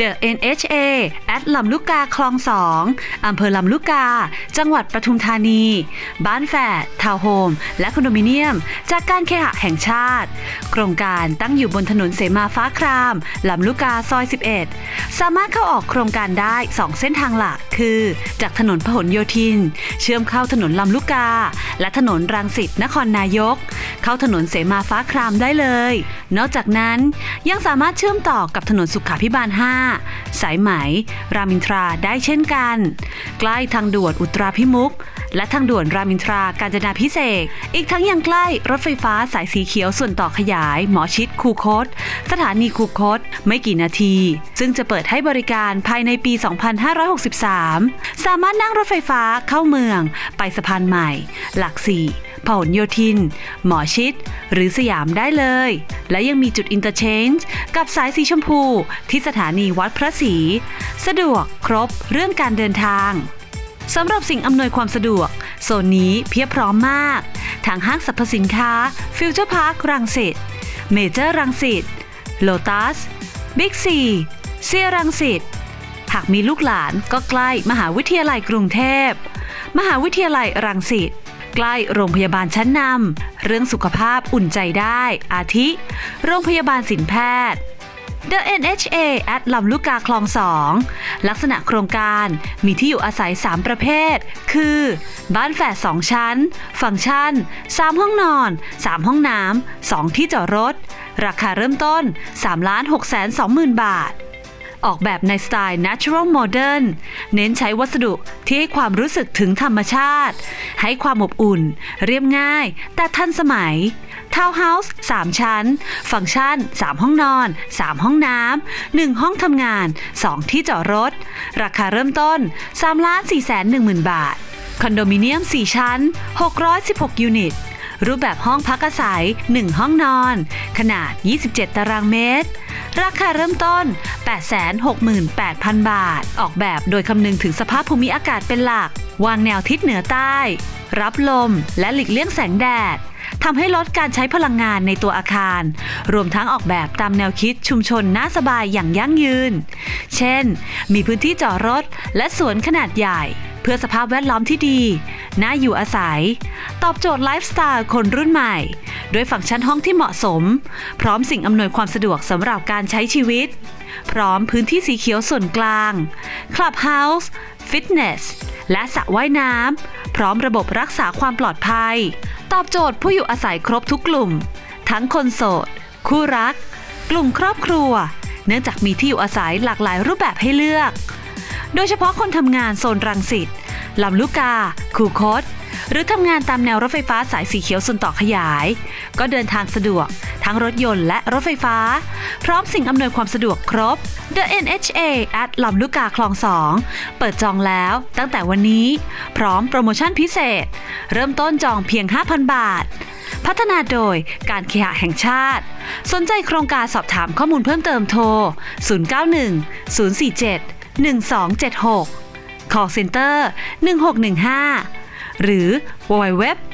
The NHA แอดลำลูกกาคลองสองอำเภอลำลูกกา จังหวัดปทุมธานี บ้านแฝดทาวน์โฮม และคอนโดมิเนียม จากการเคหะแห่งชาติ โครงการตั้งอยู่บนถนนเสมาฟ้าครามลำลูกกาซอย 11 สามารถเข้าออกโครงการได้ 2 เส้นทางหลัก คือ จากถนนพหลโยธิน เชื่อมเข้าถนนลำลูกกาและถนนรังสิตนครนายก เข้าถนนเสมาฟ้าครามได้เลย นอกจากนั้นยังสามารถเชื่อมต่อกับถนนสุขาพิบาล 5 สายไหม รามินทราได้เช่นกัน ใกล้ทางด่วนอุตราพิมุก และทางด่วนรามอินทรากาญจนาพิเศษ อีกทั้งยังใกล้รถไฟฟ้าสายสีเขียวส่วนต่อขยาย หมอชิดคูคต สถานีคูคต ไม่กี่นาที ซึ่งจะเปิดให้บริการภายในปี 2563 สามารถนั่งรถไฟฟ้าเข้าเมือง ไปสะพานใหม่ หลักสี่พหลโยธิน หมอชิด หรือสยามได้เลย และยังมีจุดอินเตอร์เชนจ์กับสายสีชมพูที่สถานีวัดพระศรี สะดวกครบเรื่องการเดินทาง สำหรับสิ่งอำนวยความสะดวก โซนนี้เพียบพร้อมมาก ทางห้างสรรพสินค้าฟิวเจอร์พาร์ครังสิตเมเจอร์รังสิตโลตัสบิ๊กซีเซียรังสิตหากมีลูกหลานก็ใกล้มหาวิทยาลัยกรุงเทพ มหาวิทยาลัยรังสิตใกล้โรงพยาบาลชั้นนำเรื่องสุขภาพอุ่นใจได้ อาทิ โรงพยาบาลสินแพทย์ The NHA at ลำลูกกาคลองสองลักษณะโครงการมีที่อยู่อาศัย 3 ประเภท คือ บ้านแฝด2ชั้น ฟังก์ชัน 3 ห้องนอน 3 ห้องน้ำ 2 ที่จอดรถ ราคาเริ่มต้น 3 6 2 0 0 0 0 บาท ออกแบบในสไตล์ natural modern เน้นใช้วัสดุที่ให้ความรู้สึกถึงธรรมชาติ ให้ความอบอุ่น เรียบง่าย แต่ทันสมัย ทาวน์เฮาส์3ชั้น ฟังก์ชัน 3 ห้องนอน 3 ห้องน้ำ1ห้องทำงาน 2 ที่จอดรถ ราคาเริ่มต้น3 4 1 0 0 0 0 บาท คอนโดมิเนียม 4 ชั้น 616 ยูนิต รูปแบบห้องพักอาศัย 1 ห้องนอน ขนาด 27 ตารางเมตร ราคาเริ่มต้น 868,000 บาท ออกแบบโดยคำนึงถึงสภาพภูมิอากาศเป็นหลัก วางแนวทิศเหนือใต้ รับลมและหลีกเลี่ยงแสงแดดทำให้ลดการใช้พลังงานในตัวอาคาร รวมทั้งออกแบบตามแนวคิดชุมชนน่าสบายอย่างยั่งยืน เช่น มีพื้นที่จอดรถและสวนขนาดใหญ่ เพื่อสภาพแวดล้อมที่ดี น่าอยู่อาศัย ตอบโจทย์ไลฟ์สไตล์คนรุ่นใหม่ ด้วยฟังก์ชันห้องที่เหมาะสม พร้อมสิ่งอำนวยความสะดวกสำหรับการใช้ชีวิต พร้อมพื้นที่สีเขียวส่วนกลาง คลับเฮาส์ฟิตเนส และสระว่ายน้ำ พร้อมระบบรักษาความปลอดภัย ตอบโจทย์ผู้อยู่อาศัยครบทุกกลุ่ม ทั้งคนโสด คู่รัก กลุ่มครอบครัว เนื่องจากมีที่อยู่อาศัยหลากหลายรูปแบบให้เลือก โดยเฉพาะคนทำงานโซนรังสิตลำลูกกา คูคต หรือทำงานตามแนวรถไฟฟ้าสายสีเขียวส่วนต่อขยาย ก็เดินทางสะดวก ทั้งรถยนต์และรถไฟฟ้า พร้อมสิ่งอำนวยความสะดวกครบ The NHA at ลำลูกกาคลองสองเปิดจองแล้วตั้งแต่วันนี้ พร้อมโปรโมชั่นพิเศษ เริ่มต้นจองเพียง 5,000 บาท พัฒนาโดยการเคหะแห่งชาติ สนใจโครงการสอบถามข้อมูลเพิ่มเติมโทร 091 047 1276 call center 1615 หรือ www.nha.co.th